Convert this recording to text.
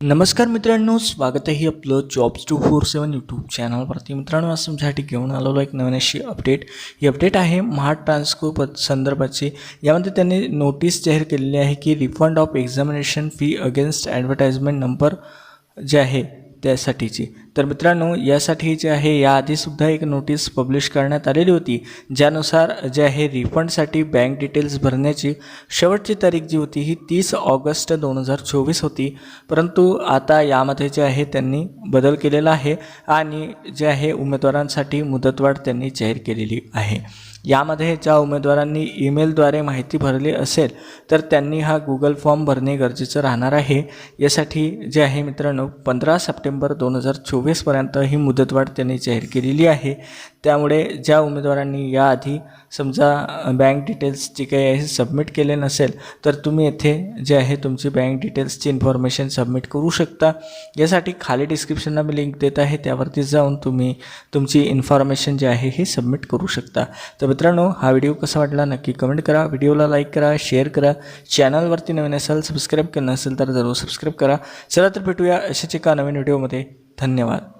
नमस्कार मित्रांनो स्वागत आहे आपलं jobs two four seven YouTube चॅनलवरती मित्रांनो आज तुमच्यासाठी घेऊन आलेलो एक नवीन अशी अपडेट ही अपडेट आहे महा ट्रान्सको पद संदर्भाची. यामध्ये त्यांनी नोटीस जाहीर केलेली आहे की refund of examination fee against advertisement number जे आहे त्यासाठीची. तर मित्रांनो यासाठी जे आहे याआधीसुद्धा एक नोटीस पब्लिश करण्यात आलेली होती ज्यानुसार जे आहे रिफंडसाठी बँक डिटेल्स भरण्याची शेवटची तारीख जी होती ही तीस ऑगस्ट दोन हजार चोवीस होती. परंतु आता यामध्ये जे आहे त्यांनी बदल केलेला आहे आणि जे आहे उमेदवारांसाठी मुदतवाढ त्यांनी जाहीर केलेली आहे. यामध्ये ज्या उमेदवारांनी ईमेलद्वारे माहिती भरली असेल तर त्यांनी हा गुगल फॉर्म भरणे गरजेचं राहणार आहे. यासाठी जे आहे मित्रांनो पंधरा सप्टेंबर दोन हजार चोवीस ऑगस्टपर्यंत ही मुदतवाढ त्यांनी जाहीर केलेली आहे. त्यामुळे ज्या उमेदवारांनी याआधी समजा बँक डिटेल्स जे काही आहे सबमिट केले नसेल तर तुम्ही येथे जे आहे तुमची बँक डिटेल्सची इन्फॉर्मेशन सबमिट करू शकता. यासाठी खाली डिस्क्रिप्शनला मी लिंक देत आहे त्यावरती जाऊन तुम्ही तुमची इन्फॉर्मेशन जी आहे ही सबमिट करू शकता. तर मित्रांनो हा व्हिडिओ कसा वाटला नक्की कमेंट करा. व्हिडिओला लाईक करा शेअर करा. चॅनलवरती नवीन असाल सबस्क्राईब केलं नसेल तर जरूर सबस्क्राईब करा. चला तर भेटूया अशाच एका नवीन व्हिडिओमध्ये धन्यवाद